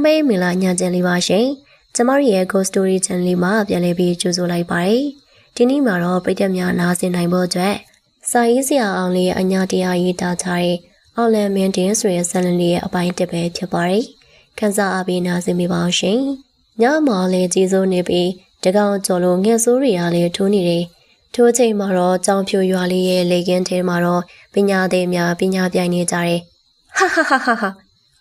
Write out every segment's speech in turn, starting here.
င်းပေးမင်္ဂလာညချင်လေးပါရှင်။ကျမတို့ရဲ့ Ghost Story Channel လေးမှာပြန်လည်ပြီးကြိုဆိုလိုက်ပါတယ်။ဒီနေ့မှာတော့ပိတ်သက်များနားဆင်နိုင်ဖို့အတွက်စာရေးဆရာအောင်လေးရဲ့အညာတရားရေးသားထားတဲ့အော်လန်မင်းတင်ဆိုတဲ့ဇာတ်လမ်းလေးရဲ့အပိုင်းတစ်ပဲဖြစ်ပါတယ်။ခန်းစားအားပေးနားဆင်မိပါအောင်ရှင်။ညမှာလည်းကြီးစိုးနေပြီးတကောင်ကျော်လို့ငှက်ဆိုးတွေကလည်းထိုးနေတယ်။ထိုးချိန်မှာတော့ကြောင်ဖြူရွာလေးရဲ့လေကင်းထဲမှာတော့ပညာသည်များပညာပြိုင်နေကြတယ်။ဟာဟာဟာဟာဟာ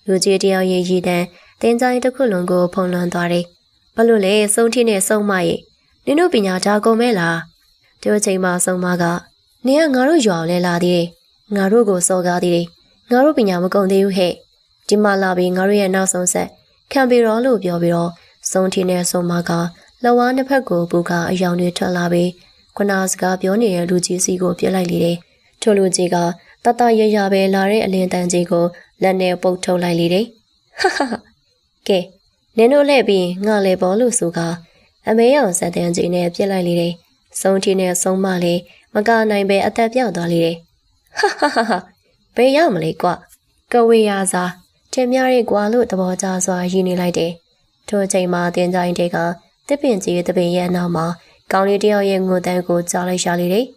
လူကြီးတယောက်ရေးရည်တန်း တင်ကြိုင်တစ်ခုလုံးကိုဖုံလွှမ်းသွားတယ်။ဘာလို့လဲစုံထင်းနဲ့စုံမရဲ့နင်တို့ပညာဒါကုန်မဲလား။ဒီချိန်မှာစုံမကနင်ကငါတို့ရွာလဲလာသေးတယ်။ငါတို့ကိုစော်ကားသေးတယ်။ငါတို့ပညာမကုန်သေးဘူးဟဲ့။ဒီမှာလာပြီးငါတို့ရဲ့နောက်ဆုံးဆက်ခံပြီးတော့လို့ပြောပြီးတော့စုံထင်းနဲ့စုံမကလဝါနှစ်ဖက်ကိုပူကအယောင်တွေထွက်လာပြီးခုနစကားပြောနေတဲ့လူကြီးစီကိုပြစ်လိုက်လေတယ်။ထိုလူကြီးကတတရရပဲလာတဲ့အလင်းတန်းကြီးကိုလက်နဲ့ပုတ်ထုတ်လိုက်လေတယ်။ဟာဟာဟာ ကဲနင်တို့လှည့်ပြီးငါလေပေါ်လို့ဆိုကအမေရောင်စက်တန်းကြီးနဲ့ပြစ်လိုက်လေတယ်။စုံထင်းနဲ့စုံမလေးမကနိုင်ပဲအသက်ပြောက်သွားလေတယ်။ဟာဟာဟာဟာဘယ်ရောက်မလဲကွ။ကဝေယာစာထင်များရဲ့ကွာလို့သဘောကျစွာရည်နေလိုက်တယ်။ထိုအချိန်မှာတင်ကြိုင်းတွေကတစ်ပင်ကြီးတပင်ရဲ့အနောက်မှာကောင်းလေးတယောက်ရဲ့ငိုတန်းကိုကြားလိုက်ရှာလေတယ်။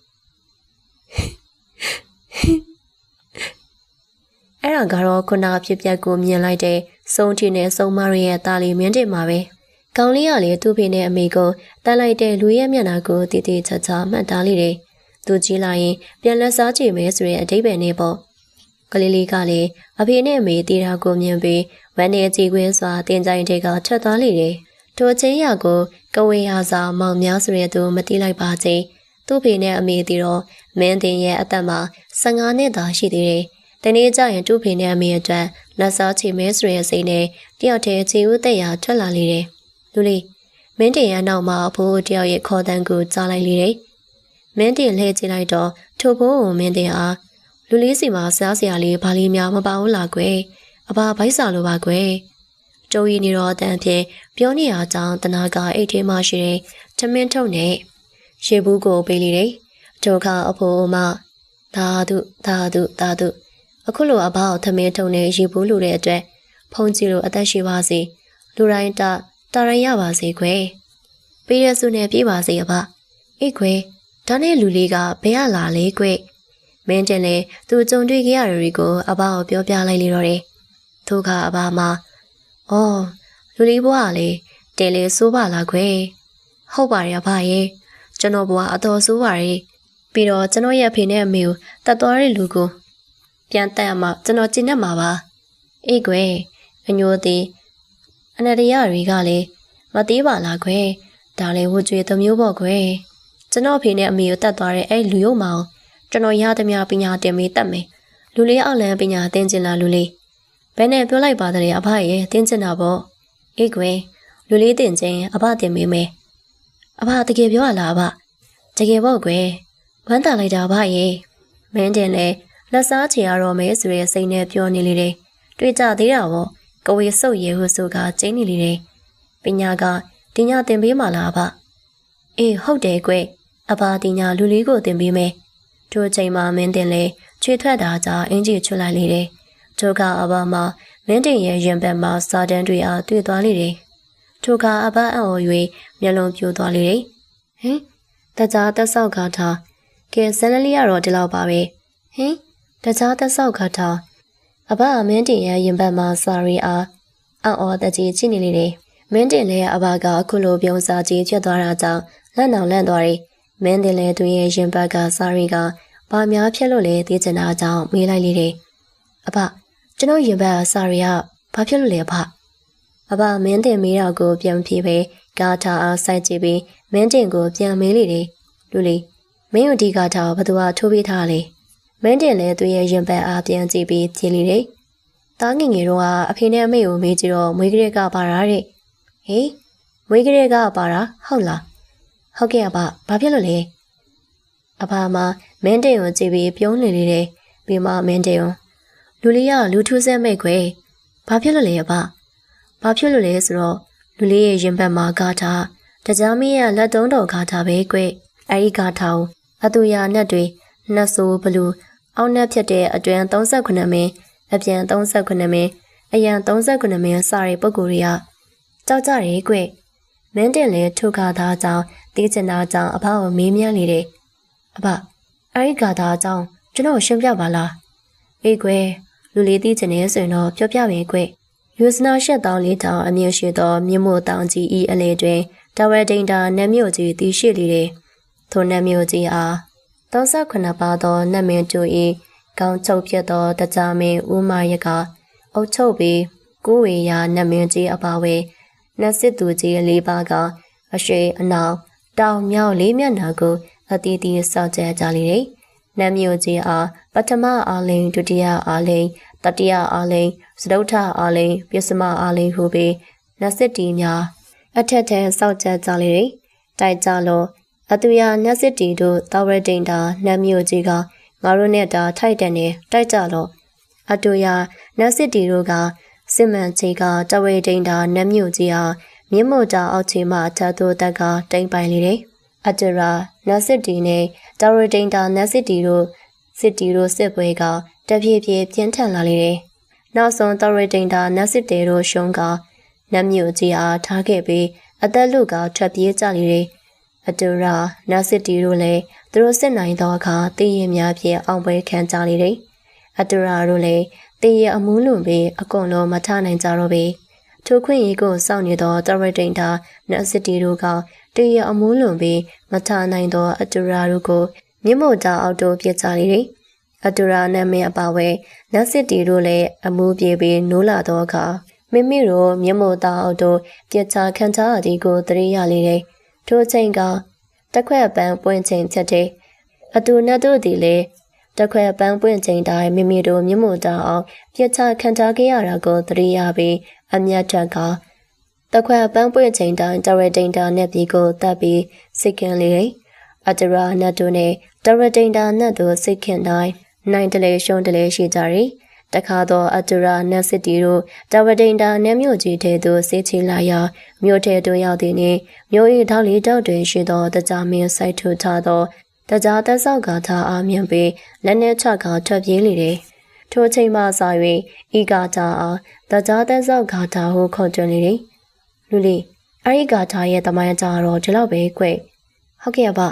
အဲ့ဒါကတော့ခုနကဖြစ်ပျက်ကိုမြင်လိုက်တဲ့ စုံထင်းနဲ့စုံမရရဲ့တာလီမင်းတင်မှာပဲ။ကောင်းလေးကလည်းသူ့ဖေနဲ့အမေကိုတန်းလိုက်တဲ့လူရဲ့မျက်နှာကိုတည်တည်ချာချာမှတ်သားလိုက်တယ်။သူကြည့်လိုက်ရင်ပြန်လက်စားကြည့်မယ်ဆိုတဲ့အဓိပ္ပာယ်နဲ့ပေါ့။ကလေးလေးကလည်းအဖေနဲ့အမေတီတာကိုမြင်ပြီးဝမ်းနဲ့ကြည်ခွင်းစွာတင်ကြိုင်တွေကထွက်သွားလိမ့်တယ်။ထိုချင်းရကိုကဝေဟာစာမောင်များဆိုတဲ့သူမသိလိုက်ပါချင်းသူ့ဖေနဲ့အမေတီတော့မင်းတင်ရဲ့အသက်မှာ15နှစ်သာရှိသေးတယ်။တနေ့ကျရင်သူ့ဖေနဲ့အမေအတွက် လက်စားချေမဲဆိုတဲ့စိတ်နဲ့တယောက်တည်းခြေဦးတက်ရထွက်လာလေတယ်။လူလေးမင်းတင်ရဲ့နောက်မှာအဖိုးတယောက်ရဲ့ခေါ်တန်းကိုကြားလိုက်လေတယ်။မင်းတင်လှည့်ကြည့်လိုက်တော့ထိုဘိုးကိုမင်းတင်အားလူလေးစီမှာစားစရာလေးဘာလေးများမပါဘူးလားကွယ်။အဘဗိုက်စာလိုပါကွယ်။ကျုံရီနေတော့အတန်ဖြင့်ပြောနေရကြောင်းတနာကအိတ်ထဲမှာရှိတဲ့ထမင်းထုတ်နဲ့ရေဘူးကိုပေးလိတယ်။ဒုက္ခအဖိုးအမသာဓုသာဓုသာဓု အခုလိုအဘကိုထမင်းထုံနေရေဘူးလူတဲ့အတွက်ဖုန်ကြီးလိုအသက်ရှိပါစေလူတိုင်းတတရရပါစေခွဲပေးရစုနဲ့ပြေးပါစေအဘအေးခွဲဒါနဲ့လူလေးကဘယ်ရလာလဲကွမင်းတင်လေသူကြုံတွေ့ကြရတွေကို အဘကိုပြောပြလိုက်လေတော့တယ်သူကအဘမှာအော်လူလေးဘွားကလေတဲလေစိုးပါလားခွဲဟုတ်ပါရဲ့အဘရဲ့ကျွန်တော်ဘွားအတော်စိုးပါရဲ့ပြီးတော့ကျွန်တော်ရဲ့အဖေနဲ့အမေကိုတတ်သွားတဲ့လူကို ပြန်တက်ရမှကျွန်တော်ကျင့်တတ်မှာပါအေးကွယ်အညိုသည်အနတရတွေကလည်းမသေးပါလားကွယ်ဒါလည်းဝကြွေသမျိုးပေါ့ကွယ်ကျွန်တော်အဖေနဲ့အမေကိုတတ်သွားတဲ့အဲ့လူရုံမောင်ကျွန်တော်ရသမျှပညာတင်မေးတတ်မယ်လူလေးအောက်လန်ပညာသင်ကျင်လာလူလေးဘယ်နဲ့ပြောလိုက်ပါတဲ့အဖရဲ့သင်ကျင်တာပေါ့အေးကွယ်လူလေးတင်ချင်းအဖတင်မေးမယ်အဖတကယ်ပြောရလားအဖတကယ်ပေါ့ကွယ်ဝမ်းတာလိုက်တာအဖရဲ့မင်းတင်လည်း လက်စားချေရတော့မယ်ဆိုတဲ့စိတ်နဲ့ပြောနေလေတယ်။တွေ့ကြသေးတာပေါ့။ကဝေစုပ်ရဲဟုဆိုကကျင်းနေလေတယ်။ပညာကတင်ညာတင်ပေးမှလားအဖ။အေးဟုတ်တယ်ကွ။အဖတင်ညာလူလေးကိုတင်ပေးမယ်။ထိုအချိန်မှာမင်းတင်လေချွေထွက်တာကြောင့်အင်ကြီးချွတ်လိုက်လေတယ်။ထိုကအဖမှာမင်းတင်ရဲ့ရင်ဘက်မှာစာတန်းတွေအားတွေ့သွားလေတယ်။ထိုကအဖအံ့ဩ၍မျက်လုံးပြိုသွားလေတယ်။ဟင်တကြားတက်ဆောက်ကားထားကဲဇန်နလီကတော့ဒီလောက်ပါပဲ။ဟင် တကြားသက်ဆောက်ခါထားအဘအမင်းတင်ရဲ့ရင်ဘတ်မှာစာရီအားအော်တကြီးချိနေလေတယ်မင်းတင်လည်းအဘကအခုလိုပြုံးစားကြီးဖြစ်သွားတာကြောင့်လက်နောင်လန့်သွားတယ်မင်းတင်လည်းသူရဲ့ရင်ဘတ်ကစာရီကဘာများဖြစ်လို့လဲသိချင်တာကြောင့်မေးလိုက်လေတယ်အဘကျွန်တော်ရင်ဘတ်စာရီကဘာဖြစ်လို့လဲအဘအဘမင်းတင်မေးတော့ကိုပြန်ဖြေပဲကားထားအားစိုက်ကြည့်ပြီးမင်းတင်ကိုပြန်မေးလေတယ်လူလီမင်းတို့ဒီကားထားဘသူကထိုးပေးထားလဲ မင်းတင်လည်းသူရဲ့ရင်ပတ်အားပြန်ကြည့်ပြီးဖြေလေတယ်။တားငငယ်တော့ကအဖေနဲ့အမေကိုမေးကြည့်တော့မွေးကလေးကပါတာတဲ့။ဟေးမွေးကလေးကပါတာဟုတ်လား။ဟုတ်ကဲ့အဖဘာဖြစ်လို့လဲ။အဖမမင်းတင်ကိုကြည့်ပြီးပြုံးနေလေတယ်။ပြီးမှမင်းတင်ကိုလူလေးကလူထူးဆဲမဲ့ခွဲ။ဘာဖြစ်လို့လဲအဖ။ဘာဖြစ်လို့လဲဆိုတော့လူလေးရဲ့ရင်ပတ်မှာကားထားတကြားမီးရဲ့လက်တုံးတော်ကားထားပဲကွ။အဲဒီကားထားအတူရနဲ့တွေနှဆိုးဘလူး အောက်နှက်ဖြစ်တဲ့အတွင်း38မင်းအပြန်38မင်းအရန်39မင်းစတဲ့ပုဂ္ဂိုလ်တွေကကြောက်ကြတယ်ကွမင်းတင်လည်းထုတ်ခါသားကြောင့်တေးချင်တာကြောင့်အဖကိုမေးမြန်းနေတယ်အဖအဲ့ဒီကာသာအကြောင်းကျွန်တော်ရှင်းပြပါလားအေးကွယ်လူလေးသိချင်နေဆိုရင်တော့ပြောပြမယ်ကွယူစနာရှက်တောင်းလေးတောင်အမြင့်ရှိသောမြင့်မို့တောင်ကြီးဤအလေတွင်တဝဲဒိန်တာနတ်မြို့ကြီးတည်ရှိလေတယ်ထိုနတ်မြို့ကြီးအား 38ပါသောနတ်မင်းတို့၏ကောင်းချုပ်ဖြစ်သောတကြမင်းဦးမရကအုတ်ချုပ်ပြီးကိုဝေယာနတ်မင်းကြီးအပါဝဲနတ်စစ်သူကြီးလေးပါကအရှိအနောက်တောင်မြောက်လေးမျက်နှာကိုအတီးတီးစောင့်ကြကြလေတယ်။နတ်မြို့ကြီးအားပထမအားလိန်ဒုတိယအားလိန်တတိယအားလိန်စတုထအားလိန်ပစ္စမအားလိန်ဟုပြီးနတ်စစ်တီများအထက်ထက်စောင့်ကြကြလေတယ်။တိုက်ကြလို့ အတူရနတ်စစ်တီတို့တာဝရဒိန်တာနတ်မြို့ကြီးကငါတို့နဲ့တာထိုက်တန်နေတိုက်ကြလို့အတူရနတ်စစ်တီတို့ကစစ်မှန်ချေကတဝဲဒိန်တာနတ်မြို့ကြီးအားမြင့်မို့တာအောက်ခြေမှအထက်သို့တက်ကတိမ်ပိုင်လေတယ်။အတရာနတ်စစ်တီနဲ့တာဝရဒိန်တာနတ်စစ်တီတို့စစ်တီတို့စစ်ပွဲကတဖြည်းဖြည်းပြင်းထန်လာလေတယ်။နောက်ဆုံးတာဝရဒိန်တာနတ်စစ်တေတို့ရှုံးကနတ်မြို့ကြီးအားထားခဲ့ပြီးအသက်လူကထွက်ပြေးကြလေတယ်။ အတူရာနတ်စစ်တီတို့လည်းသူတို့စစ်နိုင်သောအခါတည်ရင်များဖြင့်အောင်ပွဲခံကြလေတယ်။အတူရာတို့လည်းတည်ရအမှုလွန်ပြီးအကုန်လုံးမထနိုင်ကြတော့ပေ။ထိုခွင့်ရေးကိုစောင့်နေသောတရတိန်တာနတ်စစ်တီတို့ကတည်ရအမှုလွန်ပြီးမထနိုင်သောအတူရာတို့ကိုမြင့်မို့တာအောက်တို့ပြစ်ကြလေတယ်။အတူရာနာမည်အပါဝဲနတ်စစ်တီတို့လည်းအမှုပြေပြီးနိုးလာသောအခါမိမိတို့မြင့်မို့တာအောက်တို့ပြစ်ချခံချအဒီကိုတရိရလေတယ်။ ထိုချိန်ကတက်ခွက်ပန်းပွင့်ချိန်ဖြစ်တဲ့အတူနဲ့တို့သည်လည်းတက်ခွက်ပန်းပွင့်ချိန်တိုင်းမိမိတို့မြင့်မို့တာအောင်ပြစ်ချခံချခဲ့ရတာကိုတရိရပြီးအမျက်ထက်ကတက်ခွက်ပန်းပွင့်ချိန်တိုင်းတရတိန်တာနဲ့ပြီးကိုတပ်ပြီးစိတ်ကင်းလေတယ်။အတရာနတ်တို့နဲ့တရတိန်တာနတ်တို့စိတ်ခင်တိုင်းနိုင်တလေရှုံးတလေရှိကြတယ်။ တခါတော့အတရာနတ်စစ်တီတို့တဝတိန်တာနတ်မြို့ကြီးထဲသို့ဆေးချလာရာမြို့ထဲသို့ရောက်သည်နှင့်မြို့၏ထောက်လီတောက်တွင်ရှိသောတကြမင်းစိုက်ထူထားသောတကြားသက်ဆောက်ကထားအားမြင်ပြီးလက်နဲ့ချကထွက်ပြေးလေတယ်။ထိုချိန်မှစ၍ဤကတာအားတကြားသက်ဆောက်ကထားဟုခေါ်ကြလေတယ်။လူလီအဲ့ဒီကထားရဲ့တမိုင်းကြတော့ဒီလောက်ပဲကွ။ဟုတ်ကဲ့ပါ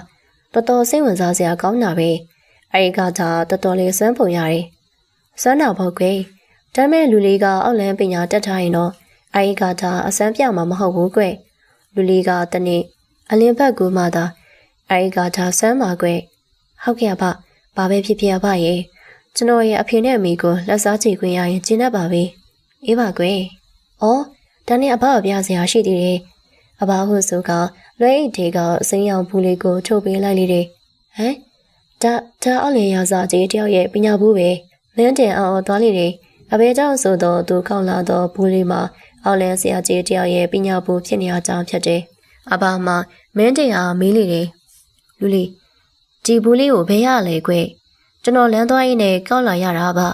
တော်တော်စိတ်ဝင်စားစရာကောင်းတာပဲ။အဲ့ဒီကထားတော်တော်လေးစွမ်းပုံရတယ်။ စွမ်းတာပေါ့ကွ။ဒါမဲ့လူလေးကအောက်လန်းပညာတက်ထားရင်တော့အဲ့ဒီကထားအစမ်းပြမှာမဟုတ်ဘူးကွ။လူလေးကတနေ့အလင်းဘက်ကူမှသာအဲဒီကဒါဆမ်းပါကွယ်ဟုတ်ကဲ့ပါဘာပဲဖြစ်ဖြစ်ပါရဲ့ကျွန်တော်ရဲ့အဖေနဲ့အမေကိုလက်စားချေခွင့်ရရင်ကျင်းတတ်ပါပဲအေးပါကွယ်ဩဒါနဲ့အဘအပြစရာရှိသေးတယ်အဘဟုဆိုကလွဲအိတ်တွေကစိမ်းရောင်ဘူးလေးကိုထုတ်ပေးလိုက်လေတယ်ဟမ်ဒါဒါအောက်လေရာစာကြီးတယောက်ရဲ့ပညာဘူးပဲ မင်းတင်အောင်သွားလေတယ်အဘေကြောင့်ဆိုတော့သူကောက်လာတော့ဘူးလေးမှာအောက်လန်းဆရာကြီးတယောက်ရဲ့ပညာဘူးဖြစ်နေအကြောင်းဖြစ်တယ်အဘမှမင်းတင်အောင်မေးလေတယ်လူလီဒီဘူးလေးကိုဘယ်ရလဲကွကျွန်တော်လမ်းသွားရင်းနဲ့ကောက်လာရတာပါ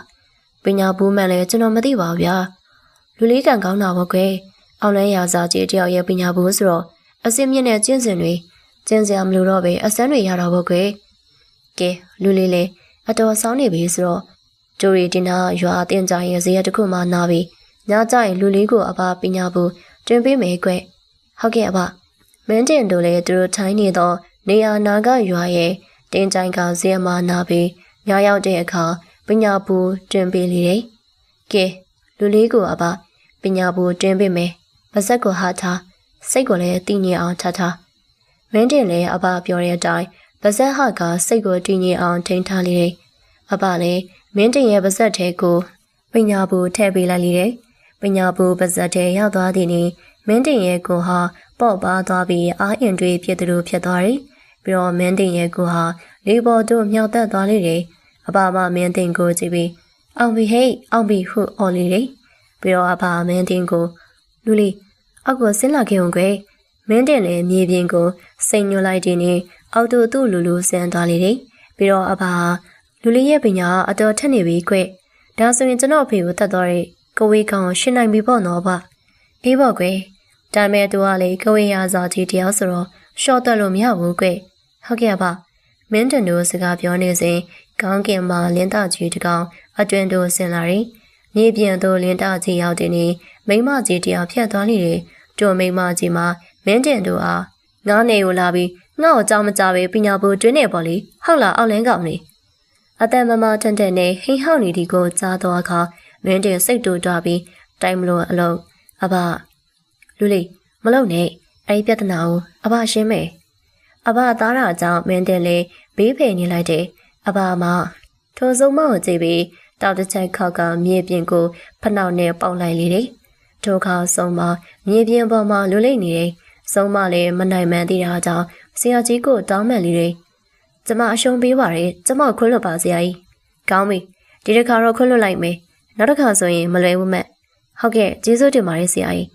ပညာဘူးမှန်လဲကျွန်တော်မသိပါဘူးဗျာလူလေးကံကောင်းတာပေါ့ကွယ်အောင်လဲရာစာကြီးတယောက်ရဲ့ပညာဘူးဆိုတော့အစင်းမြင့်တဲ့ကျင့်စဉ်တွေကျင့်စရာမလိုတော့ပဲအစမ်းတွေရတာပေါ့ကွယ်ကဲလူလေးလေးအတော်ဆောင်းနေပြီဆိုတော့ ကျိုရီတင်နာရွာအတင်ကြရဲ့ဇေယျတစ်ခုမှနာပြီညကြရင်လူလေးကိုအဘပညာဘူးတွင်ပေးမယ်ကွဟုတ်ကဲ့အဘမင်းတင်တို့လည်းသူတို့ထိုင်းနေတော့နေရာနာကရွာရဲ့တင်းကြိုင်ကဇေယမနာပြီးညရောက်တဲ့အခါပညာဘူတွင်ပေးလေတယ်။ကဲလူလေးကိုအပပညာဘူတွင်ပေးမယ်။ပါဇက်ကိုဟာထားစိတ်ကိုလည်းတည်ငြိမ်အောင်ထားထား။မင်းတင်လည်းအပပြောတဲ့အတိုင်းပါဇက်ဟာကစိတ်ကိုတည်ငြိမ်အောင်ထိန်းထားလေတယ်။အပလည်းမင်းတင်ရဲ့ပါဇက်ထဲကိုပညာဘူထည့်ပေးလိုက်လေတယ်။ပညာဘူပါဇက်ထဲရောက်သွားသည်နှင့်မင်းတင်ရဲ့ကိုဟာပေါ့ပါသွားပြီးအာအင်တွေဖြစ်သူဖြစ်သွားတယ်။ပြီးတော့မင်းတင်ရဲ့ကိုဟာလေးပေါ်တို့မြောက်သက်သွားလေတယ်အဘမမင်းတင်ကိုကြည့်ပြီးအောင်ပြီဟိတ်အောင်ပြီဟုအော်လေတယ်ပြီးတော့အဘမင်းတင်ကိုလူလီအောက်ကိုဆင်းလာခဲ့ုံကွယ်မင်းတင်လည်းမြေပြင်ကိုစိန်ညွှန်လိုက်တဲ့နေအောက်တို့သူ့လူလူဆင်းသွားလေတယ်ပြီးတော့အဘ လူလီရဲ့ပညာအတော်ထက်နေပြီကွဒါဆိုရင်ကျွန်တော်အဖေကိုတတ်သွားတဲ့ကဝေးကောင်ရှင်းနိုင်ပြီပေါ့နော်ဗျအေးပေါ့ကွယ်ဒါမဲ့သူကလေကဝေးရစာကြီးတယောက်ဆိုတော့ရှော့တက်လို့မရဘူးကွဟုတ်ကဲ့ပါမင်းတန်တို့စကားပြောနေစဉ်ကောင်းကင်မှာလင်းသားကြီးတကောင်အတွင်တို့ဆင်လာရင်မြေပြင်သို့လင်းတကြီးရောက်တဲ့နေ့မိမကြီးတယောက်ဖြတ်သွားလိတယ်တို့မိမကြီးမှာမင်းတင်တို့အားငားနေကိုလာပြီးငါ့ကိုကြောင်းမကြပဲပညာဘူးတွင်းနေပေါ့လေဟုတ်လားအောက်လန်းကောင်နေ အတန်မမတန်တန်နဲ့ဟိဟောက်နေဒီကိုကြားတော့အခါမင်းတင်စိတ်တူတွားပြီးတိုင်မလို့အလုံးအဘလူလေးမလုံနဲ့အဲ့ဒီပြဿနာကိုအဘရှင်းမယ်အဘသားရအကြောင်းမင်းတင်လေဘေးဖယ်နေလိုက်တယ်အဘမထိုစုံမကိုကြည့်ပြီးတောက်တစ်ချိုက်ခောက်ကမြေပြင်ကိုဖနှောက်နဲ့ပေါက်လိုက်လေတယ်ဒုက္ခဆုံးမမြေပြင်ပေါ်မှာလူလိမ့်နေတယ်ဆုံးမလည်းမနိုင်မှန်းသိတာကြောင့်ဆရာကြီးကိုတောင်းမှန်လေတယ် ကျမအရှုံးပေးပါရယ်ကျမခွင့်လွတ်ပါဆရာကြီးကောင်းပြီဒီတစ်ခါတော့ခွင့်လွတ်လိုက်မယ်နောက်တစ်ခါဆိုရင်မလွယ်ဘူးမဲ့ဟုတ်ကဲ့ကျေးဇူးတင်ပါတယ်ဆရာကြီး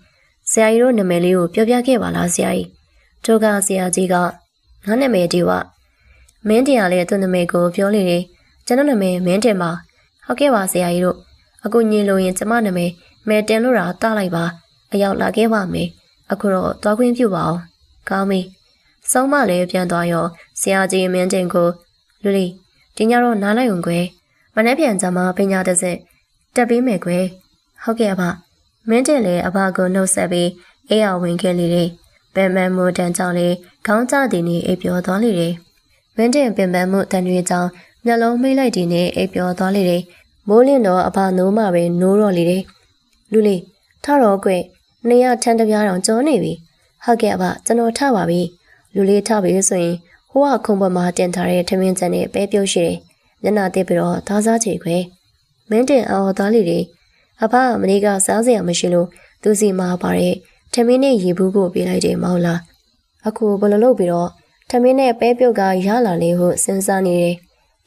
ဆရာကြီးတို့နာမည်လေးကိုပြောပြခဲ့ပါလားဆရာကြီးတို့ကဆရာကြီးကငါနာမည်ဒီဝမင်းတရားလေးသူ့နာမည်ကိုပြောလေတယ်ကျွန်တော်နာမည်မင်းတင်ပါဟုတ်ကဲ့ပါဆရာကြီးတို့အခုညင်လို့ရင်ကျမနာမည်မဲတင်လို့တာတားလိုက်ပါအရောက်လာခဲ့ပါမယ်အခုတော့သွားခွင့်ပြုပါအောင်ကောင်းပြီ ဆုံးမလည်းပြန်သွားရောဆရာကြီးမင်းတင်ကိုလူလီဒီညတော့နားလိုက်ုံကွယ်မနေ့ပြန်ကြမှာပညာတစ်စက်တက်ပေးမယ်ကွယ်ဟုတ်ကဲ့ပါမင်းတင်လည်းအဘကိုနှုတ်ဆက်ပြီးအေးရဝင်ခဲ့လေတယ်ပင်ပန်းမှုတန်ကြောင့်လေခေါင်းကျသည်နေအိပ်ပျော်သွားလေတယ်မင်းတင်ပင်ပန်းမှုတန်တွေကြောင့်မျက်လုံးမိတ်လိုက်သည်နေအိပ်ပျော်သွားလေတယ်မိုးလင်းတော့အဘနိုးမှပဲနိုးတော့လေတယ်လူလီထတော့ကွယ်နေရထန်းတပြားတောင်ကြောနေပြီဟုတ်ကဲ့အဘကျွန်တော်ထပါပြီ လူလေးထပြီဆိုရင်ဟိုကခုံပေါ်မှာတင်ထားတဲ့ထမင်းချန်နဲ့ပဲပြုတ်ရှိတယ်ညနာတက်ပြီးတော့သားစားချေခွဲမင်းတင်အောင်သားလေးတွေအဖမနေ့ကစားစရာမရှိလို့သူစီမှာပါတဲ့ထမင်းနဲ့ရေဘူးကိုပေးလိုက်တယ်မောင်လားအခုဘယ်လိုလုပ်ပြီးတော့ထမင်းနဲ့ပဲပြုတ်ကရလာလေဟုစဉ်းစားနေတယ်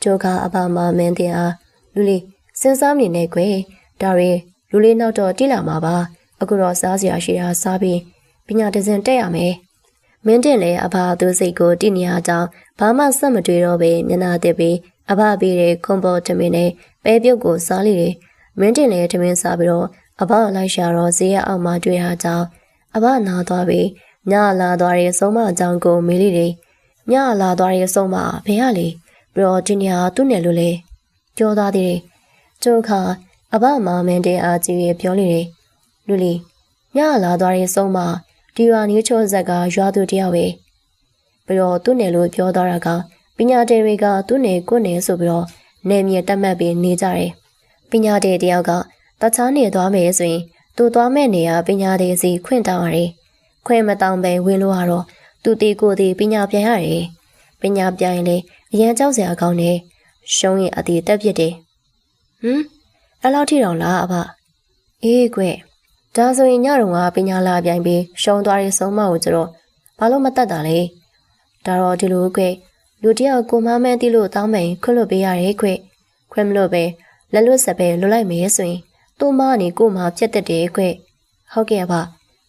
ကျိုးကအဖမမင်းတင်အားလူလေးစဉ်းစားနေနေကွယ်ဒါရင်လူလေးနောက်တော့တိလာမှာပါအခုတော့စားစရာရှိတာစားပြီးပညာတစင်တက်ရမယ် မင်းတင်လည်းအဖသူစိတ်ကိုတိနေရကြောင်းဘာမှစက်မတွေ့တော့ပဲမျက်နာတက်ပြီးအဖပေးတဲ့ခွန်ပေါ်တမင်နဲ့ပဲပြုတ်ကိုစားလိုက်တယ်မင်းတင်လည်းတမင်စားပြီးတော့အဖလိုက်ရှာတော့ဈေးရအောင်မှတွေ့ရကြောင်းအဖနာသွားပြီးညလာသွားတဲ့ဆုံးမအကြောင်းကိုမေးလိုက်တယ်ညလာသွားတဲ့ဆုံးမဘယ်ရလဲပြီးတော့ဒီနေရာသူ့နယ်လို့လေကြောသားသေးတယ်ကျိုးခါအဘမမင်းတင်အားကြီးရပြောလိုက်တယ်လူလီညလာသွားတဲ့ဆုံးမ ဒီရွာနီးချိုးဇက်ကရွာသူတယောက်ပဲပြီးတော့သူ့နယ်လို့ပြောသွားတာကပညာတေတွေကသူ့နယ်ကိုနယ်ဆိုပြီးတော့နယ်မြေတက်မှတ်ပြီးနေကြတယ်ပညာတေတယောက်ကတခြားနေသွားမယ်ဆိုရင်သူသွားမဲ့နေရပညာတေစီခွင့်တောင်းရတယ်ခွင့်မတောင်းပဲဝင်လို့ရတော့သူတီကိုတီပညာပြန်ရတယ်ပညာပြန်ရင်လေအရန်ကြောက်စရာကောင်းတယ်ရှုံးရင်အတီတက်ပြစ်တယ်ဟမ်အဲ့လောက်ထိတော့လားအဖအေးကွ ဒါဆိုရင်ညတော့ကပညာလာပြိုင်ပြီးရှုံသွားတဲ့ဆုံးမကိုကျတော့ဘာလို့မတတ်တာလဲဒါတော့ဒီလိုကွလူတယောက်ကိုမမန်းတိလို့တောင်းမယ်ခွင့်လွတ်ပေးရတယ်ခွခွင့်မလို့ပဲလက်လွတ်ဆက်ပဲလွတ်လိုက်မယ်ဆိုရင်သူ့မအနေကိုမှပြတ်တက်တယ်ခွဟုတ်ကဲ့အဖ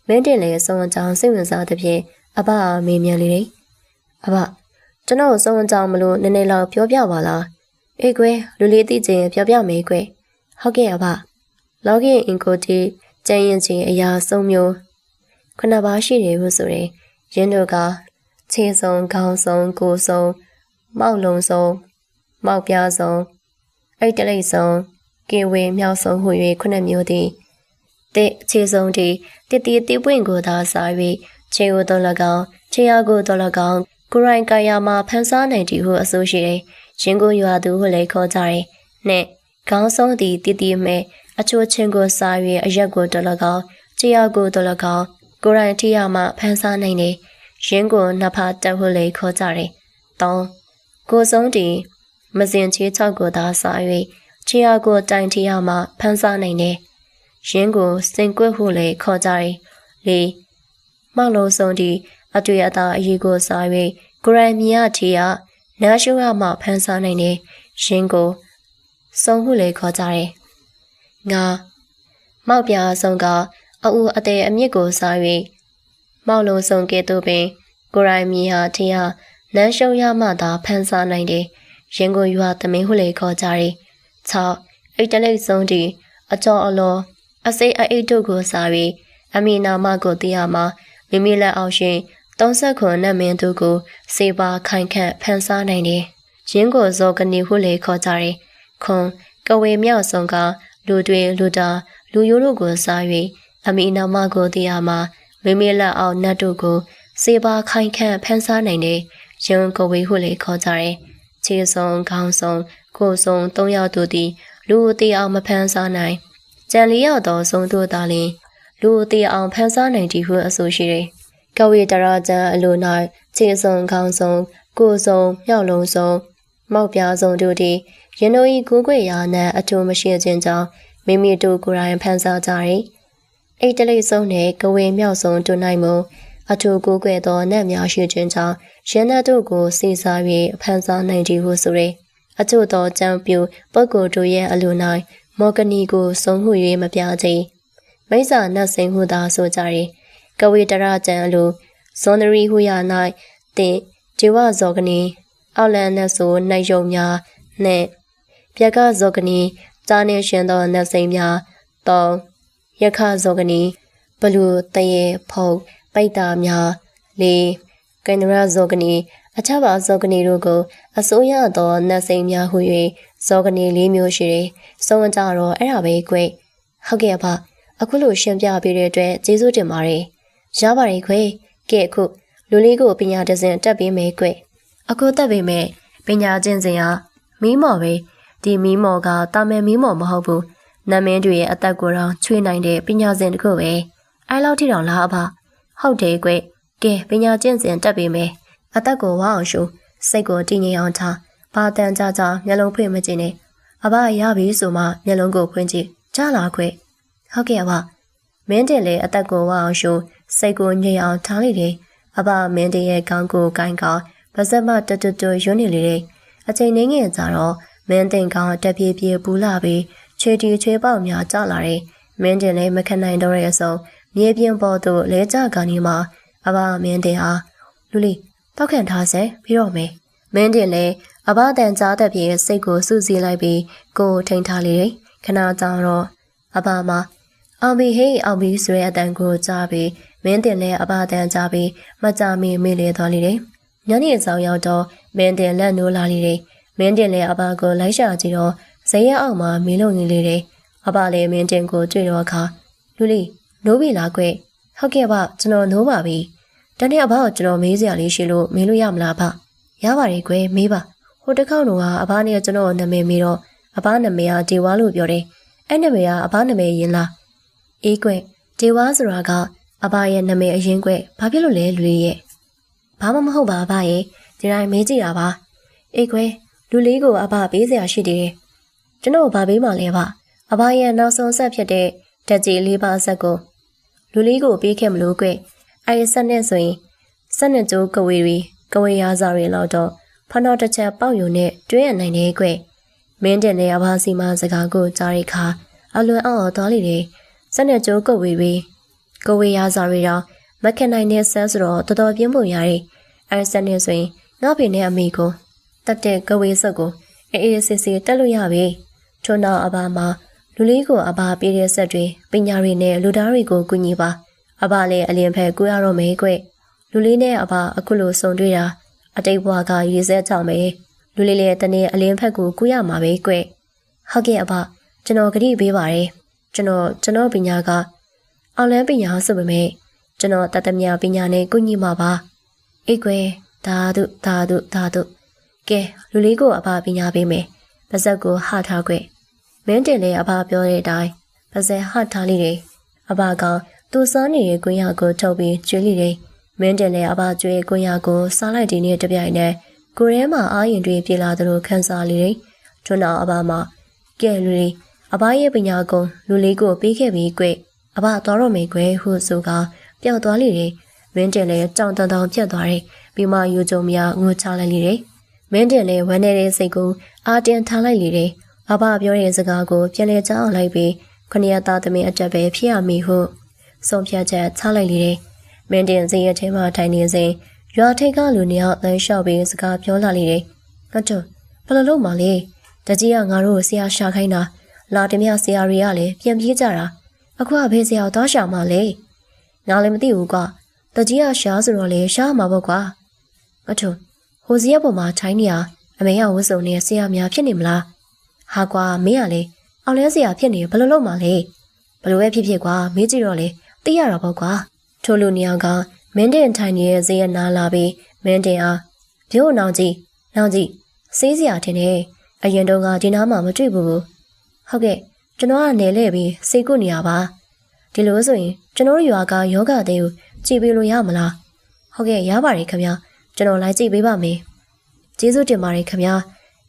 မင်းတင်လည်းစုံအကြောင်းစိတ်ဝင်စားတဲ့ဖြင့်အဖအမေးမြန်းလေတယ်အဖကျွန်တော်စုံအကြောင်းမလို့နည်းနည်းလောက်ပြောပြပါလားအေးကွယ်လူလေးသိချင်ပြောပြမယ်ကွဟုတ်ကဲ့အဖလောဂင်အင် ကိုတီကျန်ရင်ချင်းအရာစုံမျိုးခုနပါရှိတယ်လို့ဆိုရင်ရင်းတို့ကခြေစုံခေါင်းစုံကိုယ်စုံမောက်လုံးစုံမောက်ပြားစုံအိတ်တလိတ်စုံကေဝေမြောက်စုံဟု၍ခုနှစ်မျိုးသည်တဲ့ခြေစုံသည်တတိတိပွင့်ကိုသာစား၍ခြေကိုတော်၎င်းခြေရကိုတော်၎င်းကိုရိုင်းကာယာမှာဖန်ဆားနိုင်သည်ဟုအဆိုရှိတယ်ရင်ကိုရွာသူဟုလည်းခေါ်ကြတယ်နှင့်ခေါင်းဆုံးသည်တတိမဲ အချိုးချင်းကိုစား၍အရက်ကိုတော်၎င်းခြေရကိုတော်၎င်းကိုရိုင်းထီယာမှာဖန်ဆားနိုင်တယ်ရင်းကိုနှစ်ဖာတက်ဟုလည်းခေါ်ကြတယ်၃ကိုဆုံးတီမစင်ချေးချောက်ကိုသာစား၍ခြေအားကိုတိုင်ထီယာမှဖန်းစားနိုင်တယ်။ရင်းကိုစင်ကွက်ဟုလည်းခေါ်ကြတယ်။လေးမောက်လုံးဆုံးတီအတွေ့အတာအရေးကိုစား၍ဂရန်မီယာထီယာနာရှုရမှဖန်းစားနိုင်တယ်။ရင်းကိုစုံဟုလည်းခေါ်ကြတယ်။ ငါမောက်ပြားဆုံးကအအူအသေးအမြင့်ကိုစား၍မောက်လုံးဆုံးကဲ့သို့ပင် ကိုရိုင်းမီဟာထီယာနန်းရှုံရမှသာဖန်ဆာနိုင်တယ်။ရင်ကိုရွာသမင်းဟုလေခေါ်ကြတယ်။6အိတ်တလိတ်ဆုံးတီအကျော်အလောအစိအအိတ်တို့ကိုစားပြီးအမီနာမကိုသိရမှာမိမိလက်အောင်ရှင်30ခွန်နဲ့မင်းတို့ကိုစေပါခိုင်ခန့်ဖန်ဆာနိုင်တယ်။ရင်းကိုဇော်ကနေဟုလေခေါ်ကြတယ်။ခွန်ကဝေမြောက်ဆုံးက လူတွင်လူတာလူရိုးတို့ကိုစား၍အမိနာမကိုတရားမှာမိမိလက်အောင်နတ်တို့ကိုစေပါခိုင်ခန့်ဖန်ဆားနိုင်တဲ့ယုံကိုဝေဟုလေခေါ်ကြတယ်။ခြေဆုံးခေါင်းဆုံးကိုယ်ဆုံး၃ယောက်တို့သည်လူအသေးအောင်မဖန်ဆားနိုင်။ကြံလေးယောက်သောဆုံးတို့သာလျှင်လူအသေးအောင်ဖန်ဆားနိုင်သည်ဟုအဆိုရှိတယ်။ကဝေတရာကျန်အလို၌ခြေဆုံးခေါင်းဆုံးကိုယ်ဆုံးမြောက်လုံးဆုံးမောက်ပြားဆုံးတို့သည် ရင်းတို့၏ကိုကိုွေရာနှင့်အထူးမရှိခြင်းကြောင့်မိမိတို့ကိုယ်တိုင်ဖန်ဆားကြ၏။အိတ်တလိဆုံးနှင့်ကဝေမြောက်ဆုံးတို့၌မူအထူးကိုကိုွယ်သောနတ်များရှိခြင်းကြောင့်ရင်းနှတို့ကိုစီစား၍ဖန်ဆားနိုင်သည်ဟုဆိုရဲအချို့သောကြံပြူပုဂ္ဂိုလ်တို့ရဲ့အလို၌မောကနီကိုဆုံးမှု၍မပြချေမိစ္ဆာနတ်စိန်ဟုသာဆိုကြ၏ကဝေတရကျန်အလိုဇွန်နရီဟုရ၌တင်ဂျေဝဇောကနီအောက်လန်နတ်ဆိုနိုင်ယုံများနှင့် ပြက်ကဇောကနီကြားနေရှင်သောနတ်စိန်များတောရခဇောကနီဘလူတရေဖုတ်ပိတ်တာများလေးကန္နရဇောကနီအခြားပါဇောကနီတို့ကိုအစိုးရသောနတ်စိန်များဟု၍ဇောကနီလေးမျိုးရှိတယ်။စုံကြတော့အဲ့ဒါပဲကွ။ဟုတ်ကဲ့ပါအခုလိုရှင်းပြပေးတဲ့အတွက်ကျေးဇူးတင်ပါတယ်။ရပါတယ်ခွေ။ကဲအခုလူလေးကိုပညာတစင်တက်ပေးမယ်ကွ။အခုတက်ပေးမယ်ပညာကျင့်စဉ်ဟာမီးမော်ပဲ ဒီမီးမော်ကတာမန်မီးမော်မဟုတ်ဘူး။နတ်မင်းတွေရဲ့အသက်ကိုတော့ချွေးနိုင်တဲ့ပညာစဉ်တစ်ခုပဲ။အဲလောက်ထိတောင်လားအဖ။ဟုတ်တယ်ကွ။ကဲပညာကျင့်စဉ်တက်ပေးမယ်။အသက်ကိုဝအောင်ရှုစိတ်ကိုတည်ငြိမ်အောင်ထားဘာတန်ကြကြမျက်လုံးဖွင့်မကြည့်နဲ့အဘရပြီဆိုမှမျက်လုံးကိုဖွင့်ကြည့်ကြားလာခွေဟုတ်ကဲ့အဘမင်းတင်လေအသက်ကိုဝအောင်ရှုစိတ်ကိုငြိမ်အောင်ထားလိုက်တယ်အဘမင်းတင်ရဲ့ကောင်းကိုကိုင်းကောင်းပါစက်မတတူတူရွနေလေတယ်အချိန်နှင်းငယ်ကြတော့ မင်းတင်ကောင်းတက်ပြေးပြေးပူလာပြီးချွေတီချွေပေါက်များကျလာတယ်မင်းတင်လည်းမခံနိုင်တော့တဲ့အဆုံးမြေပြင်ပေါ်သို့လဲကျကနေမှအဘမင်းတင်ဟာလူလီတောက်ခံထားစေပြီးတော့မယ်မင်းတင်လည်းအဘတန်ကြားတဲ့ပြေစိတ်ကိုစူးစီးလိုက်ပြီးကိုယ်ထိန်ထားလေတယ်ခဏကြာတော့အဘမှာအောင်ပြီဟေးအောင်ပြီဆိုတဲ့အတန်ကိုကြားပြီးမင်းတင်လည်းအဘတန်ကြားပြီးမကြမီမေးလေသွားလေတယ်ညနေဆောင်ရောက်တော့မင်းတင်လက်နိုးလာလေတယ် မင်းတင်လည်းအဘကိုလိုက်ရှာကြည့်တော့ဇေယျအောက်မှာမင်းလုံနေလေတယ်အဘလည်းမင်းတင်ကိုတွေ့တော့အခါလူလီနိုးပြီလားကွဟုတ်ကဲ့ပါကျွန်တော်နိုးပါပြီတနေ့အဘကိုကျွန်တော်မေးစရာလေးရှိလို့မေးလို့ရမလားဖရပါတယ်ကွယ်မေးပါဟိုတစ်ခေါက်တော့အဘနဲ့ကျွန်တော်နာမည်မေးတော့အဘနာမည်ကဒေဝါလို့ပြောတယ်အဲ့နာမည်ကအဘနာမည်ရင်လားအေးကွယ်ဒေဝါဆိုတာကအဘရဲ့နာမည်အရင်ကွယ်ဘာဖြစ်လို့လဲလူလေးရဲ့ဘာမှမဟုတ်ပါအဘရဲ့ဒီတိုင်းမေးကြည့်တာပါအေးကွယ် လူလေးကိုအဘပေးစရာရှိတယ်ကျွန်တော်ဘာပေးမှလဲပါအဘရဲ့နောက်ဆုံးဆက်ဖြစ်တဲ့တက်ကြီးလေးပါဆက်ကိုလူလေးကိုပေးခဲ့မလို့ကွအဲ့ဒီဆက်နဲ့ဆိုရင်ဆက်နဲ့ကျိုးကဝေရီကဝေရာစာတွေလောက်တော့ဖနောတစ်ချက်ပေါက်ယူနဲ့တွဲရနိုင်တယ်ကွမင်းတင်တဲ့အဘစီမစကားကိုကြားရခါအလွန်အော်သွားလိတယ်ဆက်နဲ့ကျိုးကဝေရီကဝေရာစာတွေတော့မခင်နိုင်တဲ့ဆက်ဆိုတော့တော်တော်ပြင်းဖို့ရတယ်အဲ့ဆက်နဲ့ဆိုရင်ငါ့ဖေနဲ့အမေကို တက်တဲ့ကဝေစုပ်ကိုအေးအေးဆေးဆေးတက်လို့ရပြီထွန်းတော့အဘမှာလူလေးကိုအဘပေးတဲ့ဆက်တွေပညာတွေနဲ့လူသားတွေကိုကူညီပါအဘလည်းအလင်းဖက်ကူရတော့မယ်ကွလူလေးနဲ့အဘအခုလိုစုံတွေ့တာအတိတ်ဘဝကရေစဲကြောင်ပဲလူလေးလည်းတနေ့အလင်းဖက်ကိုကူရမှာပဲကွဟုတ်ကဲ့အဘကျွန်တော်ဂတိပေးပါတယ်ကျွန်တော်ကျွန်တော်ပညာကအောင်လန်းပညာဆိုပေမဲ့ကျွန်တော်တတမြပညာနဲ့ကုညီမှာပါအေးကွယ်ဒါတုဒါတုဒါတု ကဲလူလေးကိုအဘပညာပေးမယ်ပါဇက်ကိုဟထားခွဲမင်းတင်လည်းအဘပြောတဲ့အတိုင်းပါဇက်ဟထားလိမ့်တယ်အဘကသူစားနေတဲ့ကွင်းရကိုထုတ်ပြီးကျွေးလိတယ်မင်းတင်လည်းအဘကျွေးကွင်းရကိုစားလိုက်ဒီနေ့တပြိုင်နက်ကိုရဲမှာအာရင်တွေပြေလာသလိုခံစားလိတယ်ထွန်းတော်အဘမှာကဲလူလေးအဘရဲ့ပညာကုံလူလေးကိုပေးခဲ့ပြီးကွအဘသွားတော့မယ်ကွယ်ဟုဆိုကပျောက်သွားလိတယ်မင်းတင်လည်းကြောင်တန်တောင်ပြတ်သွားတယ်ပြီးမှယူကြုံမြငိုချလိုက်လိတယ် မင်းတင်လည်းဝမ်းနေတဲ့စိတ်ကိုအာတင်ထားလိုက်လိတယ်အဘပြောတဲ့စကားကိုပြန်လဲကြားလိုက်ပြီးခဏရသားသမီးအတက်ပဲဖြစ်ရမည်ဟုဆုံးဖြတ်ချက်ချလိုက်လေတယ်။မင်းတင်စီရဲ့ထဲမှာထိုင်နေစဉ်ရွာထိတ်ကလူနှစ်ယောက်လမ်းလျှောက်ပြီးစကားပြောလာလေတယ်။ငါတို့ဘယ်လိုလုပ်မှလဲ။တကြီးကငါတို့ဆရာရှာခိုင်းတာလာတမဆရာတွေကလည်းပြန်ပြေးကြတာအခုကဖေးဆရာသွားရှာမှလဲ။ငါလည်းမသိဘူးကွာ။တကြီးကရှာဆိုတော့လေရှာမှာပေါ့ကွာ။ငါတို့ ဟိုစီရဲ့ပေါ်မှာထိုင်းနေရအမေကဝတ်စုံနဲ့ဆရာများဖြစ်နေမလား။ဟာကွာမင်းကလေအောင်လဲစရာဖြစ်နေဘယ်လိုလုပ်မှလဲဘယ်လိုပဲဖြစ်ဖြစ်ကွာမေးကြည့်တော့လေသိရတာပေါ့ကွာထိုလူနှစ်ယောက်ကမင်းတင်ထိုင်နေတဲ့ဈေးရနားလာပြီးမင်းတင်အားပြို့နောင်ကြီးနောင်ကြီးစေးစရာထင်တယ်အရင်တုန်းကဒီနားမှာမတွေ့ဘူးဟုတ်ကဲ့ကျွန်တော်ကနေလဲပြီးစိတ်ကုနေရပါဒီလိုဆိုရင်ကျွန်တော်တို့ရွာကယောဂတဲ့ကိုကြည့်ပေးလို့ရမလားဟုတ်ကဲ့ရပါတယ်ခင်ဗျာ ကျွန်တော်လိုက်ကြည့်ပေးပါမယ်ကျေးဇူးတင်ပါတယ်ခင်ဗျာ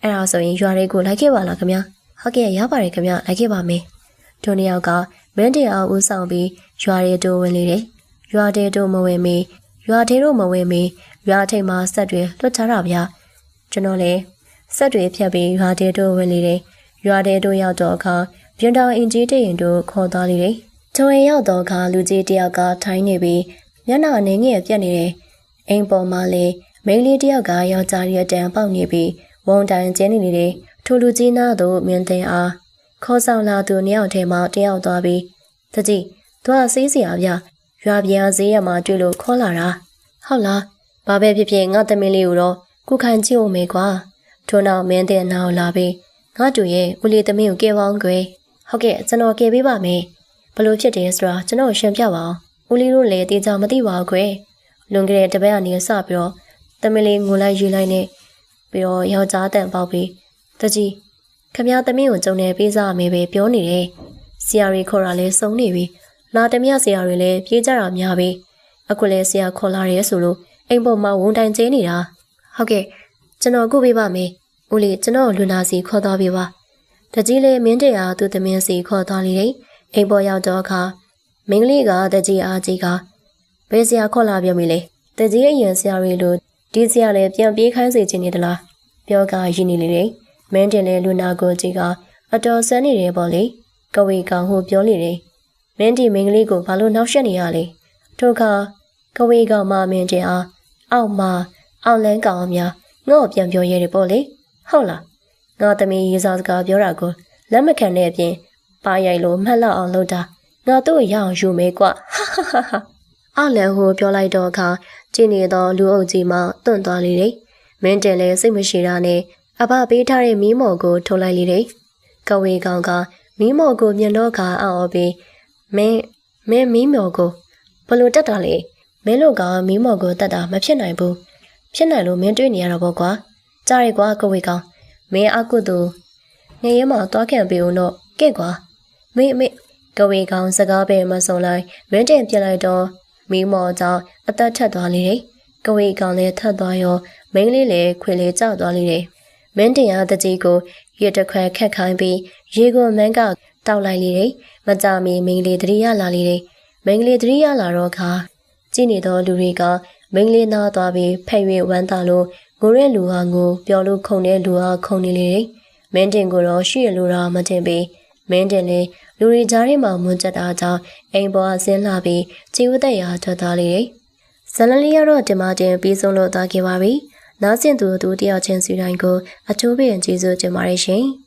အဲ့ဒါဆိုရင်ရွာတွေကိုလိုက်ခဲ့ပါလားခင်ဗျာဟုတ်ကဲ့ရပါတယ်ခင်ဗျာလိုက်ခဲ့ပါမယ်တို့နှစ်ယောက်ကမင်းတင်အောင်ဦးဆောင်ပြီးရွာတွေတို့ဝင်လေတယ်ရွာတွေတို့မဝင်မီရွာတွေတို့မဝင်မီရွာထိပ်မှာဆက်တွေလွတ်ထားတာဗျာကျွန်တော်လည်းဆက်တွေဖြတ်ပြီးရွာတွေတို့ဝင်လေတယ်ရွာတွေတို့ရောက်တော့အခါပြန်တော်အင်ဂျီတရင်တို့ခေါ်သွားလေတယ်ဂျုံရင်ရောက်တော့အခါလူကြီးတယောက်ကထိုင်းနေပြီးမျက်နှာအနေငယ်ပြက်နေတယ် အိမ်ပေါ်မှာလေမိန်းလေးတယောက်ကယောက်ျားရဲ့တန်ပေါက်နေပြီးဝုံတိုင်ကျင်းနေနေတယ်ထိုလူကြီးနာတို့မြင်တဲ့အားခေါ်ဆောင်လာသူနှစ်ယောက်ထဲမှာတယောက်သွားပြီးတကြီးသူကစေးစရာဗျရွာပြန်ဈေးရမှာတွေ့လို့ခေါ်လာတာဟုတ်လားဘာပဲဖြစ်ဖြစ်ငါသမီးလေးကိုတော့ကုခံကြည့်ဦးမေကွာထို့နောက်မင်းတဲ့နောက်လာပြီးငါတူရဲ့ဦးလေးသမီးကိုကဲပေါင်းကွယ်ဟုတ်ကဲ့ကျွန်တော်ကဲပေးပါမယ်ဘလို့ဖြစ်တယ်ဆိုတာကျွန်တော်ရှင်းပြပါအောင်ဦးလေးတို့လည်းတေချာမသိပါဘူးကွယ် လွန်ခဲ့တဲ့တပတ်ကနေစပြီးတော့သမီးလေးငိုလိုက်ယူလိုက်နဲ့ပြီးတော့ယောက်ျားတန်ပေါက်ပြီးတကြီးခမရသမီးကိုကြုံနေပေးစားမယ်ပဲပြောနေတယ်ဆရာကြီးခေါ်တာလဲစုံနေပြီလာတမရဆရာတွေလည်းပြေးကြတာများပြီအခုလဲဆရာခေါ်လာရဲဆိုလို့အိမ်ပေါ်မှာဝန်တိုင်ကျင်းနေတာဟုတ်ကဲ့ကျွန်တော်ကုပေးပါမယ်ဦးလေးကျွန်တော်လူနာစီခေါ်သွားပေးပါတကြီးလေးမင်းတရားသူသမင်းစီခေါ်သွားလေတယ်အိမ်ပေါ်ရောက်တော့အခါမင်းကလေးကတကြီးအားကြီးက ဘယ်ဆရာခေါ်လာပြမလဲတကြီးအရင်ဆရာတွေလို့ဒီဆရာလည်းပြန်ပြေးခိုင်းစေချင်နေသလားပြောကရင်းနေလေတယ်မင်းတင်လည်းလူနာကိုကြီးကအတော်ဆန်းနေတယ်ပေါ့လေကဝေကောင်ဟိုပြောလေတယ်မင်းတီမင်းကလေးကိုဘာလို့နှောက်ယှက်နေရလဲထို့ခါကဝေကောင်မမင်းတင်အားအောက်မှာအောက်လန်းကောင်များငေါ့ပြန်ပြောရဲတယ်ပေါ့လေဟုတ်လားငါသမီးရေးစားစကားပြောတာကိုလက်မခံတဲ့အပြင်ပါရိုက်လို့မှတ်လောက်အောင်လုပ်တာငါတို့ရအောင်ယူမဲကွဟာဟာဟာဟာ အောက်လန်ဟိုပြောလိုက်တော့အခါကျင်းနေသောလူအုပ်ကြီးမှတွန့်သွားလေတယ်မင်းတယ်လည်းစိတ်မရှိတာနဲ့အဘပေးထားတဲ့မီးမော်ကိုထုတ်လိုက်လေတယ်ကဝေကောင်ကမီးမော်ကိုမြင်တော့ခါအော်ပြီးမင်းမင်းမီးမော်ကိုဘလို့တက်တာလဲမင်းတို့ကမီးမော်ကိုတက်တာမဖြစ်နိုင်ဘူးဖြစ်နိုင်လို့မင်းတွေ့နေရတာပေါ့ကွာကြားရကွာကဝေကောင်မင်းအကုသူငရဲမှာတွားခံပေးဦးတော့ကဲ့ကွာမင်းအမေကဝေကောင်စကားပဲမဆုံးလိုက်မင်းတင်ပြလိုက်တော့ မီးမော်ကြောင့်အသက်ထက်သွားလေတယ်ကဝေကောင်လည်းထက်သွားရောမင်းလေးလည်းခွေလေးကြောက်သွားလေတယ်မင်းတင်ရတကြီးကိုရတစ်ခွက်ခက်ခိုင်းပြီးရေကိုမန်းကတောက်လိုက်လေတယ်မကြမီမင်းလေးတတိယလာလေတယ်မင်းလေးတတိယလာတော့ခါကြည့်နေတော့လူတွေကမင်းလေးနားသွားပြီးဖက်၍ဝမ်းသာလို့ငိုတဲ့လူဟာငိုပြောလို့ခုန်တဲ့လူဟာခုန်နေလေတယ်မင်းတင်ကိုတော့ရှိရလို့တော့မတင်ပြီး မင်းတင်လည်းလူတွေကြားထဲမှာမွန်းကျက်တာကြောင့်အိမ်ပေါ်ဆင်းလာပြီးခြေဝတ်သက်ရာထွက်သွားလေတယ်ဇလန်လေးရတော့ဒီမှာတင်ပြီးဆုံးလို့သွားခဲ့ပါပြီ။နားဆင်သူတို့တယောက်ချင်းစီတိုင်းကိုအချိုးပင်ကျေးဇူးတင်ပါတယ်ရှင်။